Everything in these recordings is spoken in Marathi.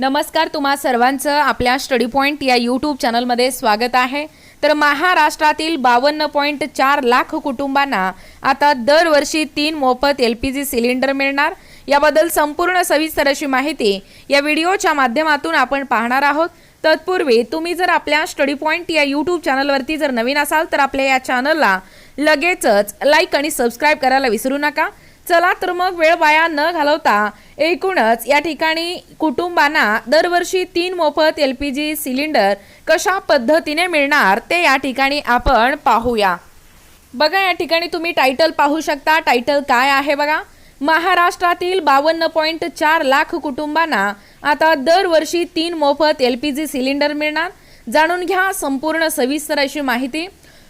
नमस्कार तुम्हा सर्वांचं आपल्या स्टडी पॉईंट या यूट्यूब चॅनलमध्ये स्वागत आहे. तर महाराष्ट्रातील बावन्न पॉईंट चार लाख कुटुंबांना आता दरवर्षी तीन मोफत एल पी जी सिलेंडर मिळणार. याबद्दल संपूर्ण सविस्तर अशी माहिती या व्हिडिओच्या माध्यमातून आपण पाहणार आहोत. तत्पूर्वी तुम्ही जर आपल्या स्टडी पॉईंट या यूट्यूब चॅनलवरती जर नवीन असाल तर आपल्या या चॅनलला लगेचच लाईक आणि सबस्क्राईब करायला विसरू नका. चला तर मग वेळ वाया न घालवता एकूणच या ठिकाणी कुटुंबांना दरवर्षी तीन मोफत एल पी जी सिलेंडर कशा पद्धतीने मिळणार ते या ठिकाणी आपण पाहूया. बघा या ठिकाणी तुम्ही टायटल पाहू शकता. टायटल काय आहे बघा? महाराष्ट्रातील बावन्न पॉईंट चार लाख कुटुंबांना आता दरवर्षी तीन मोफत एल पी जी सिलेंडर मिळणार. जाणून घ्या संपूर्ण सविस्तर अशी माहिती.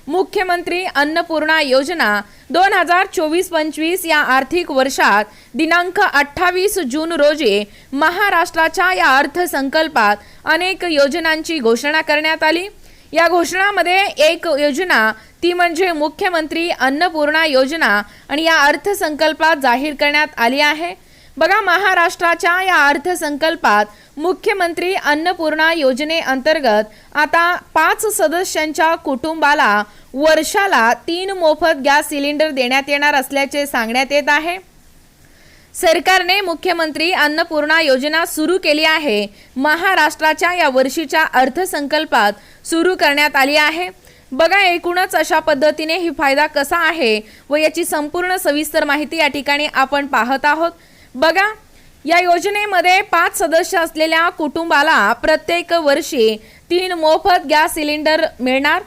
मुख्यमंत्री अन्नपूर्णा योजना दोन हजार चोवीस पंचवीस या आर्थिक वर्षात दिनांक अठ्ठावीस जून रोजी महाराष्ट्राच्या या अर्थसंकल्पात अनेक योजनांची घोषणा करण्यात आली. या घोषणामध्ये एक योजना ती म्हणजे मुख्यमंत्री अन्नपूर्णा योजना आणि या अर्थसंकल्पात जाहीर करण्यात आली आहे. बघा महाराष्ट्राच्या या अर्थसंकल्पात मुख्यमंत्री अन्नपूर्णा योजनेअंतर्गत आता पाच सदस्यांच्या कुटुंबाला वर्षाला तीन मोफत गॅस सिलेंडर देण्यात येणार असल्याचे सांगण्यात येत आहे. सरकारने मुख्यमंत्री अन्नपूर्णा योजना सुरू केली आहे. महाराष्ट्राच्या या वर्षीच्या अर्थसंकल्पात सुरू करण्यात आली आहे. बघा एकूणच अशा पद्धतीने ही फायदा कसा आहे व याची संपूर्ण सविस्तर माहिती या ठिकाणी आपण पाहत आहोत. बघा या योजनेमध्ये पाच सदस्य असलेल्या कुटुंबाला प्रत्येक वर्षी तीन मोफत गॅस सिलेंडर मिळणार.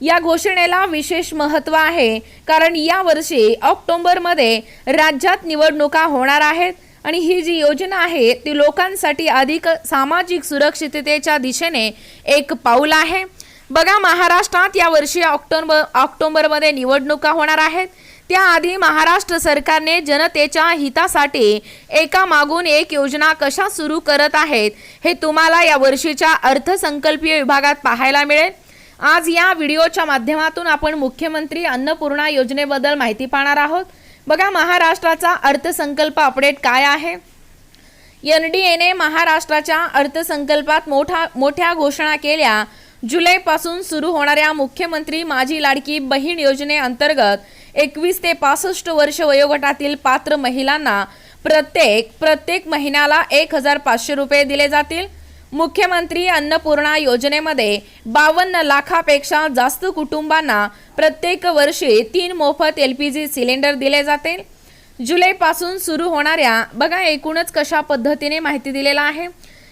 या घोषणेला विशेष महत्त्व आहे कारण या वर्षी ऑक्टोबरमध्ये राज्यात निवडणुका होणार आहेत आणि ही जी योजना आहे ती लोकांसाठी अधिक सामाजिक सुरक्षिततेच्या दिशेने एक पाऊल आहे. बघा महाराष्ट्रात या वर्षी ऑक्टोबर ऑक्टोबरमध्ये निवडणुका होणार आहेत. त्याआधी महाराष्ट्र सरकारने जनतेच्या हितासाठी एका मागून एक योजना कशा सुरू करत आहेत हे तुम्हाला या वर्षीच्या अर्थसंकल्पीय विभागात पाहायला मिळेल. आज या व्हिडिओच्या माध्यमातून आपण मुख्यमंत्री अन्नपूर्णा योजनेबद्दल माहिती पाहणार आहोत. बघा महाराष्ट्राचा अर्थसंकल्प अपडेट काय आहे? एन डी एने महाराष्ट्राच्या अर्थसंकल्पात मोठा मोठ्या घोषणा केल्या. जुलैपासून सुरू होणाऱ्या मुख्यमंत्री माझी लाडकी बहीण योजनेअंतर्गत एकवीस ते पासष्ट वर्ष वयोगटातील पात्र महिलांना प्रत्येक प्रत्येक महिन्याला एक हजार पाचशे रुपये दिले जातील. मुख्यमंत्री अन्नपूर्णा योजनेमध्ये बावन्न लाखापेक्षा जास्त कुटुंबांना प्रत्येक वर्षी तीन मोफत एल पी जी सिलेंडर दिले जातील. जुलैपासून सुरू होणाऱ्या बघा एकूणच कशा पद्धतीने माहिती दिलेला आहे.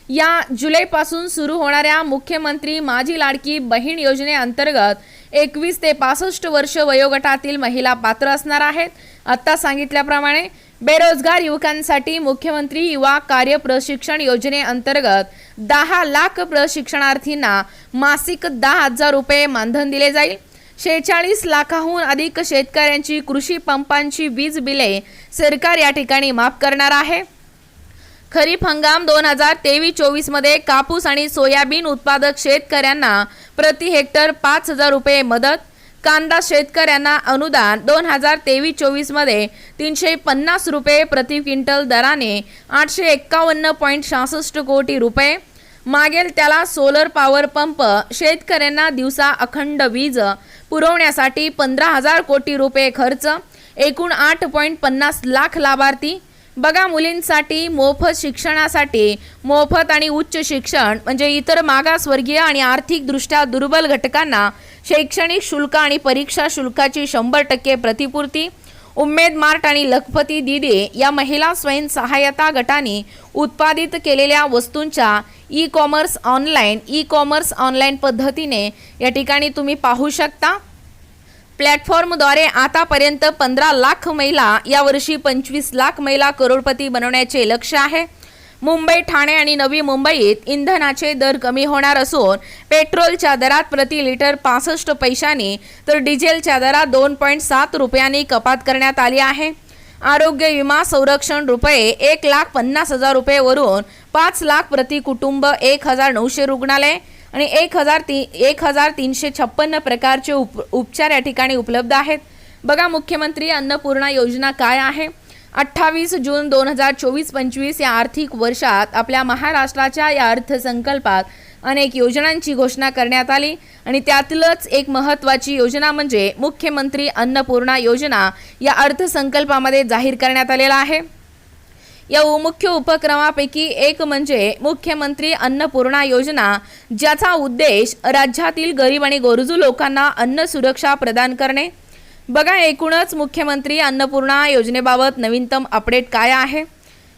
या जुलैपासून सुरू होणाऱ्या मुख्यमंत्री माझी लाडकी बहीण योजनेअंतर्गत एकवीस ते पासष्ट वर्ष वयोगटातील महिला पात्र असणार आहेत. आत्ता सांगितल्याप्रमाणे बेरोजगार युवकांसाठी मुख्यमंत्री युवा कार्य प्रशिक्षण योजनेअंतर्गत दहा लाख प्रशिक्षणार्थींना मासिक दहा हजार रुपये मानधन दिले जाईल. शेहेचाळीस लाखाहून अधिक शेतकऱ्यांची कृषी पंपांची वीज बिले सरकार या ठिकाणी माफ करणार आहे. खरीप हंगाम दोन हजार तेवीस चोवीसमध्ये कापूस आणि सोयाबीन उत्पादक शेतकऱ्यांना प्रति हेक्टर पाच हजार रुपये मदत. कांदा शेतकऱ्यांना अनुदान दोन हजार तेवीस चोवीसमध्ये तीनशे पन्नास रुपये प्रति क्विंटल दराने आठशे एक्कावन्न पॉईंट सहासष्ट कोटी रुपये. मागेल त्याला सोलर पॉवर पंप शेतकऱ्यांना दिवसा अखंड वीज पुरवण्यासाठी पंधरा हजार कोटी रुपये खर्च. एकूण आठ पॉईंट पन्नास लाख लाभार्थी बघा मुलींसाठी मोफत शिक्षणासाठी मोफत आणि उच्च शिक्षण म्हणजे इतर मागासवर्गीय आणि आर्थिकदृष्ट्या दुर्बल घटकांना शैक्षणिक शुल्क आणि परीक्षा शुल्काची शंभर टक्के प्रतिपूर्ती उमेद मार्ट आणि लखपती दिदे या महिला स्वयंसहायता गटाने उत्पादित केलेल्या वस्तूंच्या e commerce online e commerce online पद्धतीने या ठिकाणी तुम्ही पाहू शकता. प्लॅटफॉर्मद्वारे आतापर्यंत पंधरा लाख महिला यावर्षी पंचवीस लाख महिला करोडपती बनवण्याचे लक्ष आहे. मुंबई ठाणे आणि नवी मुंबईत इंधनाचे दर कमी होणार असून पेट्रोलच्या दरात प्रति लिटर पासष्ट पैशांनी तर डिझेलच्या दरात दोन पॉईंट सात रुपयांनी कपात करण्यात आली आहे. आरोग्य विमा संरक्षण रुपये एक लाख पन्नास हजार रुपयेवरून पाच लाख प्रति कुटुंब एक हजार नऊशे रुग्णालय आणि एक हजार ती एक हजार तीनशे छप्पन्न प्रकारचे उप उपचार या ठिकाणी उपलब्ध आहेत. बघा मुख्यमंत्री अन्नपूर्णा योजना काय आहे? अठ्ठावीस जून दोन हजार चोवीस पंचवीस या आर्थिक वर्षात आपल्या महाराष्ट्राच्या या अर्थसंकल्पात अनेक योजनांची घोषणा करण्यात आली आणि त्यातीलच एक महत्त्वाची योजना म्हणजे मुख्यमंत्री अन्नपूर्णा योजना या अर्थसंकल्पामध्ये जाहीर करण्यात आलेला आहे. या मुख्य उपक्रमापैकी एक म्हणजे मुख्यमंत्री अन्नपूर्णा योजना ज्याचा उद्देश राज्यातील गरीब आणि गरजू लोकांना अन्न सुरक्षा प्रदान करणे. बघा एकूणच मुख्यमंत्री अन्नपूर्णा योजनेबाबत नवीनतम अपडेट काय आहे?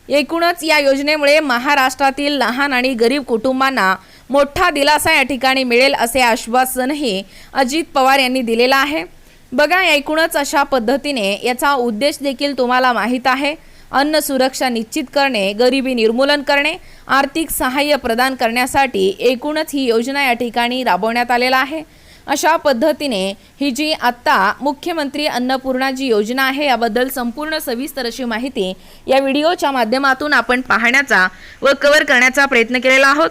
एकूणच या योजनेमुळे महाराष्ट्रातील लहान आणि गरीब कुटुंबांना मोठा दिलासा या ठिकाणी मिळेल असे आश्वासनही अजित पवार यांनी दिलेलं आहे. बघा एकूणच अशा पद्धतीने याचा उद्देश देखील तुम्हाला माहीत आहे. अन्न सुरक्षा निश्चित करणे गरिबी निर्मूलन करणे आर्थिक सहाय्य प्रदान करण्यासाठी एकूणच ही योजना या ठिकाणी राबवण्यात आलेला आहे. अशा पद्धतीने ही जी आत्ता मुख्यमंत्री अन्नपूर्णा जी योजना आहे याबद्दल संपूर्ण सविस्तर अशी माहिती या व्हिडिओच्या माध्यमातून आपण पाहण्याचा व कव्हर करण्याचा प्रयत्न केलेला आहोत.